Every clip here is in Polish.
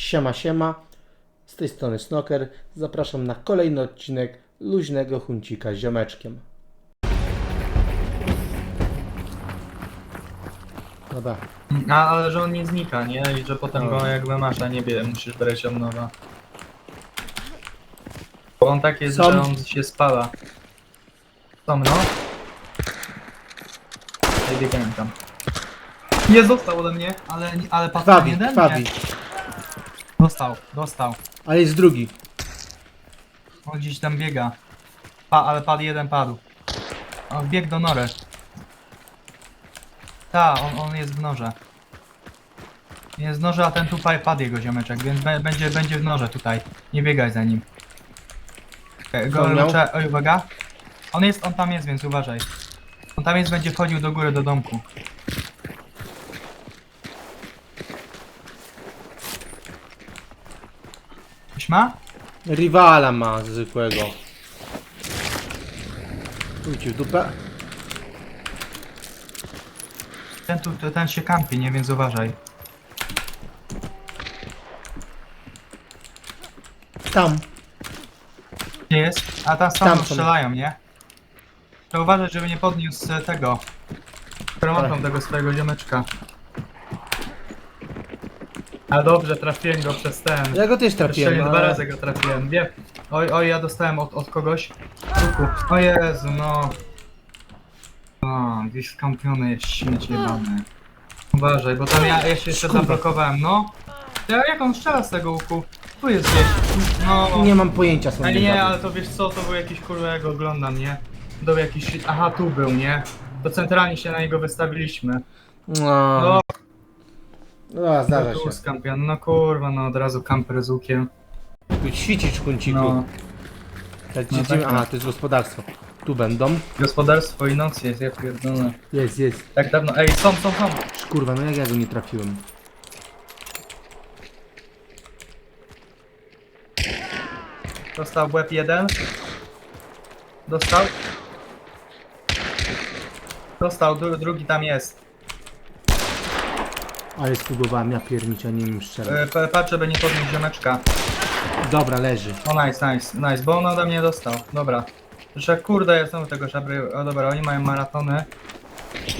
Siema, siema. Z tej strony Snoker. Zapraszam na kolejny odcinek luźnego huncika z ziomeczkiem. Dobra. A, ale że on nie znika, nie? I że potem go jakby masz, a nie wie, musisz brać od nowa. Bo on tak jest, Są. że on się spala. Są, no. Ja biegałem tam. Nie został ode mnie, ale, ale padł Krwawi, jeden? krwawi. Nie. Dostał, dostał. Ale jest drugi. On gdzieś tam biega. Pa, ale padł jeden, padł. On biegł do nory. Ta, on, on jest w norze. Jest w norze, a ten tutaj padł jego ziomeczek, więc be, będzie, będzie w norze tutaj. Nie biegaj za nim. E, Go, miał? trzeba, oj, uwaga. On jest, on tam jest, więc uważaj. On tam jest, będzie wchodził do góry do domku. Ma? Rywala ma zwykłego. Pójdź w dupę. Ten tu, ten się kampi, nie, więc uważaj. Tam. Gdzie jest? A tam są. strzelają, nie? To uważać, żeby nie podniósł e, tego. Promotom Tak. tego swojego ziomeczka. A dobrze, trafiłem go przez ten. Ja go też Jeszcze trafiłem. dwa ale- razy go trafiłem, wiem. Oj, oj, ja dostałem od, od kogoś. Ruku. O Jezu, no. O, gdzieś skampiony jest śmieć jebany. Uważaj, bo tam ja, ja się jeszcze zablokowałem, no. Ja, jak on strzela z tego łuku? Tu jest gdzieś. No. Nie mam pojęcia Ale sądzę. nie, ale to wiesz co, to był jakiś kurwa, ja go oglądam, nie? To był jakiś, aha, tu był, nie? To centralnie się na niego wystawiliśmy. No, No, no zdarza tu się. skampion, no kurwa, no od razu kamper z łukiem. Tu ćwiczyć kunciku. No, Tak, tak, Aha, to jest gospodarstwo. Tu będą. gospodarstwo i noc jest, ja pierdolę. Jest, jest. Tak dawno, ej, są, są, są. Kurwa, no jak ja go nie trafiłem? Dostał w łeb jeden. Dostał. Dostał, dru drugi tam jest. Ale spróbowałem, ja piernicza nie wiem szczerze. E, pa- patrzę, by nie podnieść ziomeczka. Dobra, leży. O, nice, nice, nice, bo on ode mnie dostał. Dobra. Że kurde, ja znowu tego szabry. O dobra, oni mają maratony.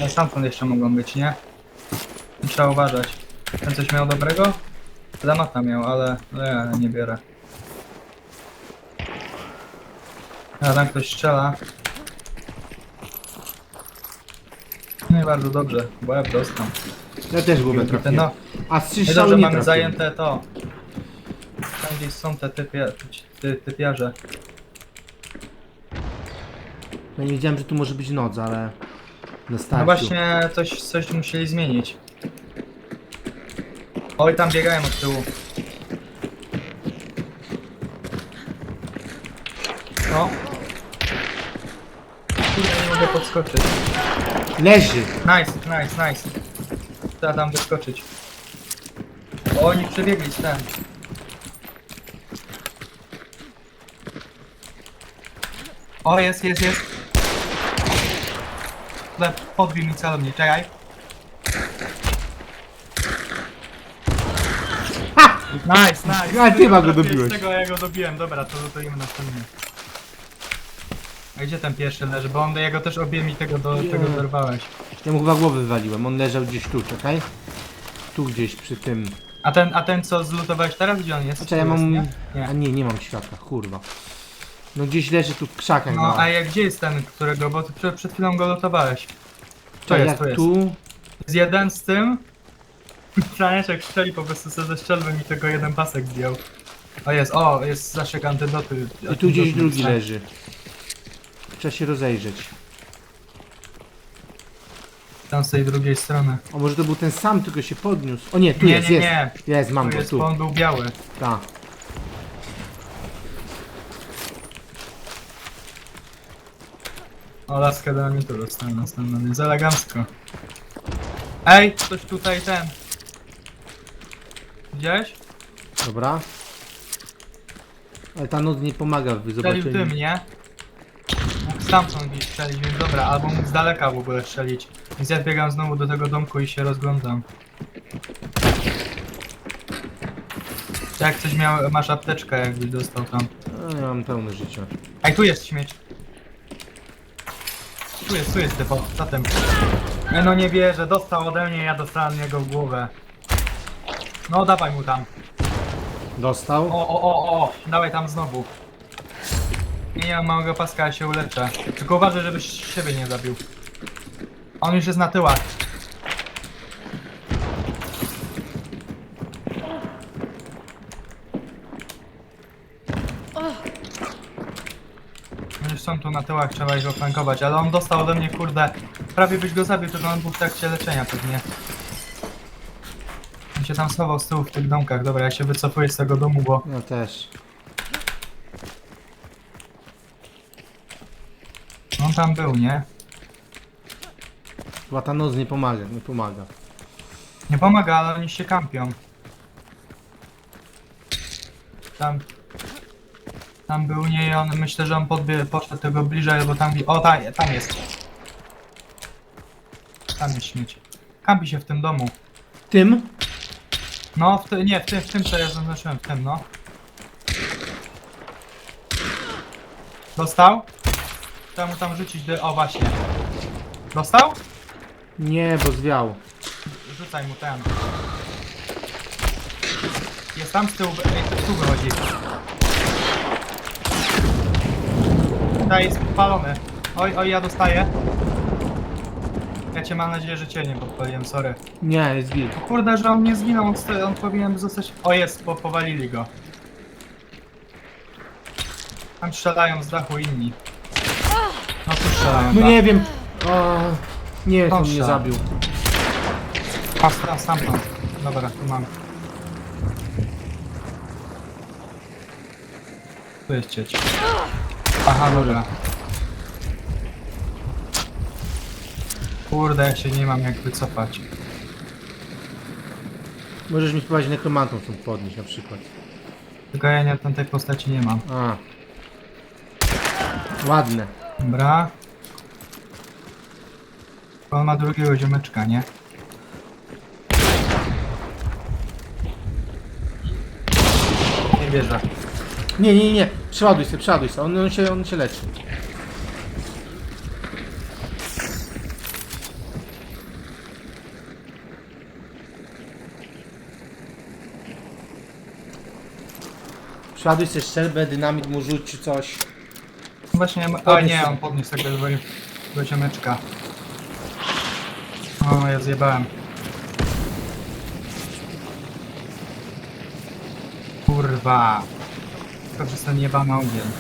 No, stamtąd jeszcze mogą być, nie? Trzeba uważać. Ten coś miał dobrego? Zamata miał, ale ale ja nie biorę. A tam ktoś strzela. No i bardzo dobrze, bo ja dostał. Ja też głowę trafiłem. no, A z trzy i strzały dobrze, nie mamy trafiłem. zajęte to. Tam gdzieś są te typia, ty, typiarze. No nie wiedziałem, że tu może być noc, ale... Na No właśnie coś, coś musieli zmienić. Oj, tam biegają od tyłu. No. Kurde, nie mogę podskoczyć. Leży! Nice, nice, nice. Trzeba tam wyskoczyć. O, oni przebiegli ten. O, jest, jest, jest. Le, podbił mi celownik, czekaj. Nice, nice. A, ty ma go dobiłeś. Tego ja go dobiłem, dobra, to dotojemy następny. A gdzie ten pierwszy leży? Bo on jego też obie mi tego, do, tego dorwałeś. Ja mu chyba głowę wywaliłem, on leżał gdzieś tu, czekaj. Tu gdzieś przy tym. A ten, a ten co zlutowałeś teraz, gdzie on jest? Znaczy ja Tu mam... jest, nie? A nie, nie mam światła, kurwa. No gdzieś leży tu w krzakach, No, no. a jak gdzie jest ten, którego, bo ty przed, przed chwilą go lutowałeś. To Tak jest, jak to jest. tu... Z jeden z tym. Franeczek strzeli po prostu sobie ze strzelby mi tego jeden pasek zdjął. O jest, o, jest zasięg antydoty. I tu gdzieś drugi leży. Trzeba się rozejrzeć. Tam z tej drugiej strony. O, może to był ten sam, tylko się podniósł. O nie, tu Nie, jest, nie, jest. nie. Jest, mam Tu go, jest, tu. bo on był biały. Tak. O, laskę dynamitu dostałem następną, więc elegancko. Ej, ktoś tutaj ten. Widziałeś? Dobra. Ale ta noc nie pomaga w Strzelił zobaczeniu. tym, nie? Stamtąd gdzieś strzelić, więc dobra, albo mógł z daleka w ogóle strzelić. Więc ja biegam znowu do tego domku i się rozglądam. Jak coś miał, masz apteczkę, jakbyś dostał tam. A, ja mam pełne życie. Ej, tu jest śmieć. Tu jest, tu jest typo, za tym. E, no nie wierzę, dostał ode mnie, ja dostałem jego w głowę. No dawaj mu tam. Dostał? O, o, o, o, dawaj tam znowu. Mam małego paska, się uleczę. Tylko uważaj, żebyś siebie nie zabił. On już jest na tyłach. Już są tu na tyłach, trzeba ich oflankować, ale on dostał ode mnie, kurde, prawie byś go zabił, tylko on był w trakcie leczenia pewnie. On się tam schował z tyłu w tych domkach, dobra, ja się wycofuję z tego domu, bo Ja też. On tam był, nie? Chyba ta noc nie pomaga, nie pomaga. Nie pomaga, ale oni się kampią. Tam... Tam był nie i on, myślę, że on podbie, poszedł tego bliżej, bo tam... O, tam, tam jest. Tam jest śmieć. Kampi się w tym domu. Tym? No, w ty, nie, w tym, w tym co ja zaznaczyłem, w tym, no. Dostał? Trzeba mu tam rzucić, dy... o właśnie. Dostał? Nie, bo zwiał. Rzucaj mu ten. Jest tam z tyłu, ej, tu wychodzi. Ta jest palony. Oj, oj, ja dostaję. Ja cię mam nadzieję, że cię nie podpaliłem, sorry. Nie, jest git. Kurde, że on nie zginął, on, sto- on powinien zostać... O jest, bo powalili go. Tam strzelają z dachu inni. No tu nie wiem. O, nie, Proszę. mnie zabił. A, tam, stamtąd. Dobra, tu mam. Tu jest cieć. Aha, dobra. Kurde, ja się nie mam jak wycofać. Możesz mi spróbować nekromantą stąd podnieść na przykład. Tylko ja nie, tamtej postaci nie mam. A. Ładne. Dobra. On ma drugiego ziomeczka, nie? Nie wierzę. Nie, nie, nie. Przeładuj się, przeładuj się. On, on, się, on się leczy. Przeładuj się szczelbę, dynamit mu rzuć czy coś. Właśnie, a nie, on podniósł tego ziomeczka. O, ja zjebałem. Kurwa. To przez ten jebany ogień.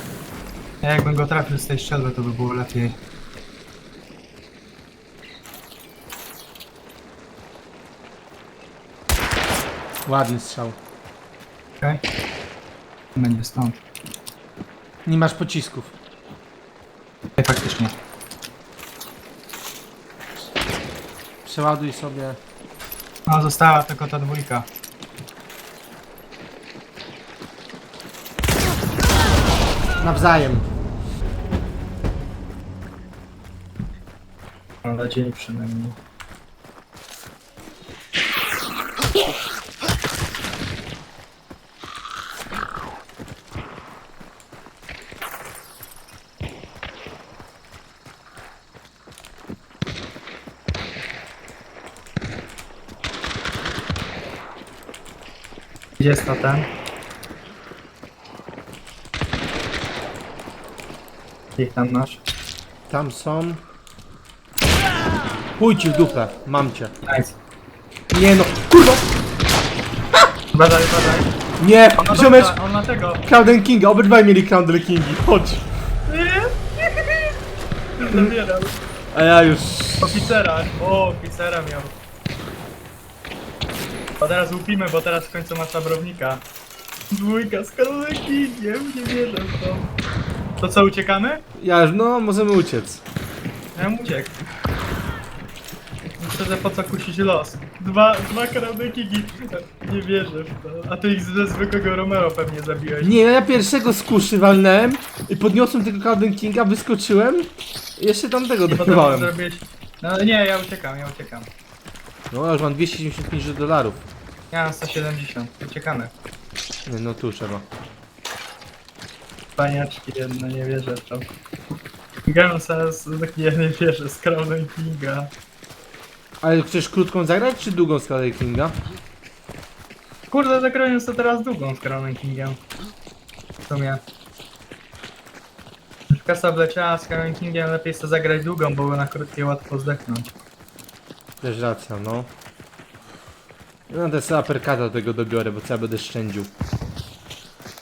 Ja jakbym go trafił z tej strzelby, to by było lepiej. Ładny strzał. Okej? Będzie stąd. Nie masz pocisków. Ej, faktycznie. Przeładuj sobie. No, została tylko ta dwójka. Nawzajem. Mam nadzieję przynajmniej. Gdzie jest to ten? Ich tam masz? Tam są. Ci w dupę. Mam cię. Nice. Nie no. Kurwa! Badaj, badaj. Nie! No Ziomecz! dobra, on na tego. Crowden Kinga. Obydwaj mieli Crowden Kingi. Chodź. Zabieram. A ja już... Oficera. O, oficera miał. A teraz łupimy, bo teraz w końcu ma szabrownika. Dwójka z kalorekingiem, nie wierzę w to. To co, uciekamy? Ja już, no, możemy uciec. Ja bym uciekł. Myślę, że po co kusić los? Dwa, dwa karadekingi. Nie wierzę w to. A ty ich ze zwykłego Romero pewnie zabiłeś. Nie, ja pierwszego z kuszy walnąłem i podniosłem tego Crowden Kinga, wyskoczyłem i jeszcze tamtego I potem zrobiłeś... No nie, ja uciekam, ja uciekam. No, ja już mam 275 dolarów. Ja mam 170. Uciekamy. Nie, no tu trzeba. Paniaczki jedne, nie wierzę w to. Gamsas, nie, nie wierzę, z Crown Kinga. Ale chcesz krótką zagrać, czy długą skalę Kinga? Kurde, zagrałem sobie teraz długą z Crown Kingiem. W sumie. Już Kasa wleciała z Crown Kingiem, lepiej sobie zagrać długą, bo na krótkiej łatwo zdechnąć. Też racja, no. No to sobie aperkata do tego dobiorę, bo co ja będę szczędził.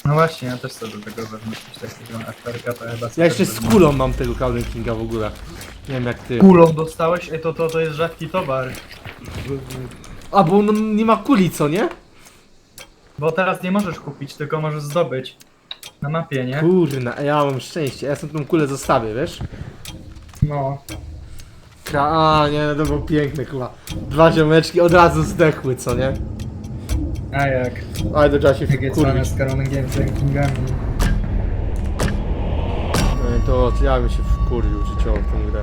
No właśnie, ja też sobie do tego wezmę coś takiego, aktorka to chyba Ja sobie jeszcze z wezmę. kulą mam tego Cloud Kinga w ogóle. Nie wiem jak ty. Kulą dostałeś? Ej, to, to, to jest rzadki towar. A bo no, nie ma kuli, co nie? Bo teraz nie możesz kupić, tylko możesz zdobyć. Na mapie, nie? Kurna, ja mam szczęście. Ja sobie tą kulę zostawię, wiesz? No. Ka a, nie, no to było piękne, chyba. Dwa ziomeczki od razu zdechły, co nie? A jak? Ale to trzeba się wkurwić. z rankingami. No i To ja bym się wkurwił życiowo w tę grę.